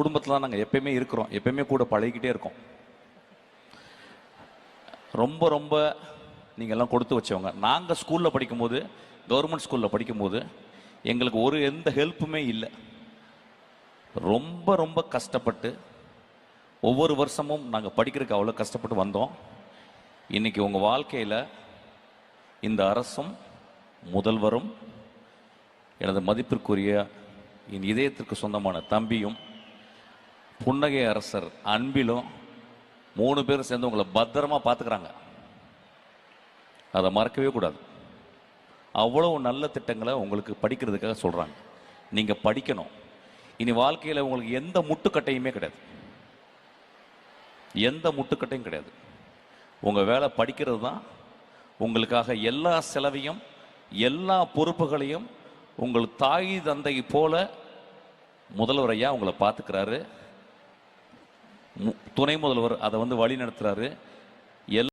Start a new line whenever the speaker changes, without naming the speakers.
குடும்பத்தில் தான் நாங்கள் எப்பயுமே இருக்கிறோம். எப்பயுமே கூட பழகிக்கிட்டே இருக்கோம். ரொம்ப ரொம்ப நீங்கள் எல்லாம் கொடுத்து வச்சவங்க. நாங்கள் ஸ்கூலில் படிக்கும்போது கவர்மெண்ட் ஸ்கூலில் படிக்கும்போது எங்களுக்கு ஒரு எந்த ஹெல்ப்புமே இல்லை. ரொம்ப ரொம்ப கஷ்டப்பட்டு ஒவ்வொரு வருஷமும் நாங்கள் படிக்கிறதுக்கு அவ்வளோ கஷ்டப்பட்டு வந்தோம். இன்னைக்கு உங்கள் வாழ்க்கையில் இந்த அரசும் முதல்வரும் எனது மதிப்பிற்குரிய என் இதயத்திற்கு சொந்தமான தம்பியும் புன்னகை அரசர் அன்பிலும் மூணு பேரும் சேர்ந்து உங்களை பத்திரமா பார்த்துக்கிறாங்க. அதை மறக்கவே கூடாது. அவ்வளவு நல்ல திட்டங்களை உங்களுக்கு படிக்கிறதுக்காக சொல்கிறாங்க நீங்கள் படிக்கணும். இனி வாழ்க்கையில் உங்களுக்கு எந்த முட்டுக்கட்டையுமே கிடையாது. எந்த முட்டுக்கட்டையும் கிடையாது. உங்கள் வேலை படிக்கிறது தான். உங்களுக்காக எல்லா செலவையும் எல்லா பொறுப்புகளையும் உங்கள் தாய் தந்தை போல முதல்வர் ஐயா உங்களை பார்த்துக்கிறாரு. துணை முதல்வர் அதை வந்து வழி நடத்துகிறாரு